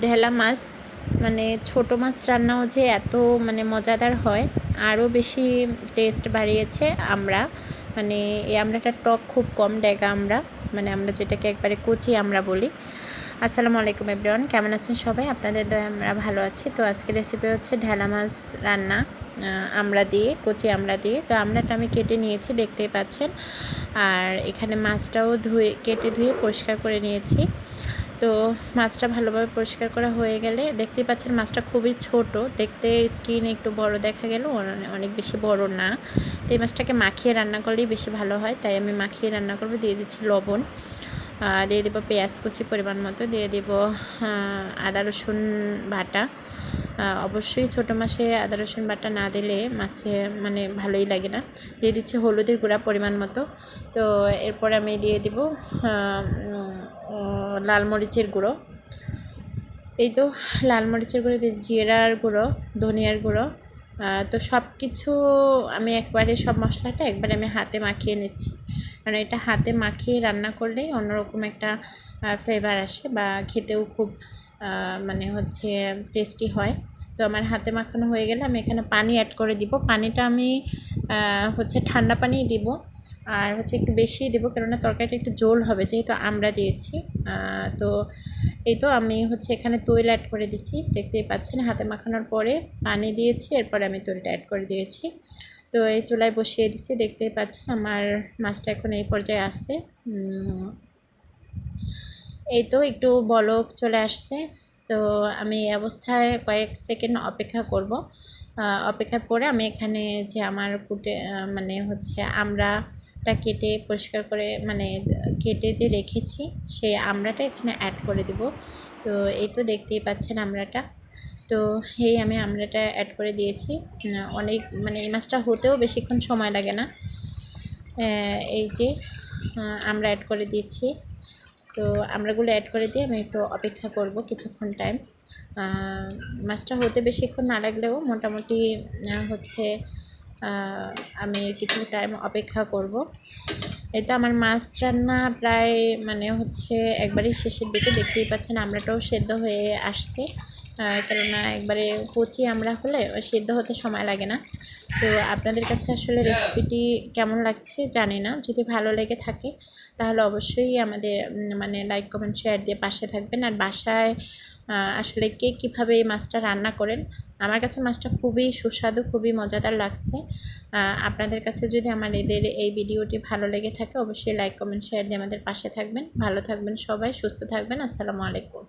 ঢেলা মাছ মানে ছোট মাছ রান্নাও যে এত মানে মজাদার হয়, আরও বেশি টেস্ট বাড়িয়েছে আমরা। মানে এই আমড়াটার টক খুব কম ডেগা আমরা মানে আমরা যেটাকে একবারে কচি আমরা বলি। আসসালামু আলাইকুম এভরিওয়ান কেমন আছেন সবাই? আপনাদের দয়া, আমরা ভালো আছি। তো আজকে রেসিপি হচ্ছে ঢেলা মাছ রান্না আমরা দিয়ে, কচি আমরা দিয়ে। তো আমরাটা আমি কেটে নিয়েছি, দেখতেই পাচ্ছেন। আর এখানে মাছটাও ধুয়ে, কেটে ধুয়ে পরিষ্কার করে নিয়েছি। তো মাছটা ভালোভাবে পরিষ্কার করা হয়ে গেলে দেখতেই পাচ্ছেন মাছটা খুবই ছোট। দেখতে স্কিন একটু বড় দেখা গেল অনেক বেশি বড় না। তো এই মাছটাকে মাখিয়ে রান্না করলেই বেশি ভালো হয়, তাই আমি মাখিয়ে রান্না করব। দিয়ে দিচ্ছি লবণ দিয়ে দেবো পেঁয়াজ কুচি পরিমাণ মতো, দিয়ে দেবো আদা রসুন বাটা অবশ্যই ছোটো মাছে আদা, রসুন বাটা না দিলে মাছে মানে ভালোই লাগে না। দিয়ে দিচ্ছি হলুদের গুঁড়া পরিমাণ মতো। তো এরপর আমি দিয়ে দিব লাল মরিচের গুঁড়ো। এই তো লাল মরিচের গুঁড়ো জিরার গুঁড়ো, ধনিয়ার গুঁড়ো। তো সব কিছু আমি একবারে সব মশলাটা একবারে আমি হাতে মাখিয়ে নিচ্ছি। কারণ এটা হাতে মাখিয়ে রান্না করলেই অন্যরকম একটা ফ্লেভার আসে বা খেতেও খুব মানে হচ্ছে টেস্টি হয়। তো আমার হাতে মাখানো হয়ে গেলে আমি এখানে পানি অ্যাড করে দিব। পানিটা আমি হচ্ছে ঠান্ডা পানিই দিব। আর হচ্ছে একটু বেশি দেবো কেননা তরকারিটা একটু জোল হবে যেহেতু আমরা দিয়েছি। তো এই তো আমি হচ্ছে এখানে তৈল অ্যাড করে দিছি। দেখতেই পাচ্ছেন হাতে মাখানোর পরে পানি দিয়েছি, এরপরে আমি তৈলটা অ্যাড করে দিয়েছি। তো এই চুলায় বসিয়ে দিচ্ছি দেখতেই পাচ্ছেন আমার মাছটা এখন এই পর্যায়ে আসছে এই তো একটু বলক চলে আসছে। তো আমি অবস্থায় কয়েক সেকেন্ড অপেক্ষা করব। অপেক্ষার পরে আমি এখানে যে আমার কুটে মানে হচ্ছে আমরাটা কেটে পরিষ্কার করে মানে কেটে যে রেখেছি, সেই আমরাটা এখানে অ্যাড করে দিব। তো এই তো দেখতেই পাচ্ছেন আমরাটা তো এই আমি আমরাটা অ্যাড করে দিয়েছি। অনেক মানে এই মাছটা হতেও বেশিক্ষণ সময় লাগে না। এই যে আমরা অ্যাড করে দিয়েছি। তো আমরাগুলো অ্যাড করে দিয়ে আমি একটু অপেক্ষা করব কিছুক্ষণ টাইম মাছটা হতে বেশিক্ষণ না লাগলেও মোটামুটি হচ্ছে আমি কিছু টাইম অপেক্ষা করব। এটা আমার মাছ রান্না প্রায় মানে হচ্ছে, একবারই শেষের দিকে। দেখতেই পাচ্ছেন আমরাটাও সেদ্ধ হয়ে আসছে। কেননা একবারে কচি আমরা হলে সেদ্ধ হতে সময় লাগে না। তো আপনাদের কাছে আসলে রেসিপিটি কেমন লাগছে জানি না। যদি ভালো লেগে থাকে তাহলে অবশ্যই আমাদের মানে লাইক কমেন্ট শেয়ার দিয়ে পাশে থাকবেন। আর বাসায় আসলে কে কীভাবে এই মাছটা রান্না করেন আমার কাছে মাছটা খুবই সুস্বাদু খুবই মজাদার লাগছে। আপনাদের কাছে যদি আমার এদের এই ভিডিওটি ভালো লেগে থাকে অবশ্যই লাইক কমেন্ট শেয়ার দিয়ে আমাদের পাশে থাকবেন। ভালো থাকবেন সবাই সুস্থ থাকবেন। আসসালামু আলাইকুম।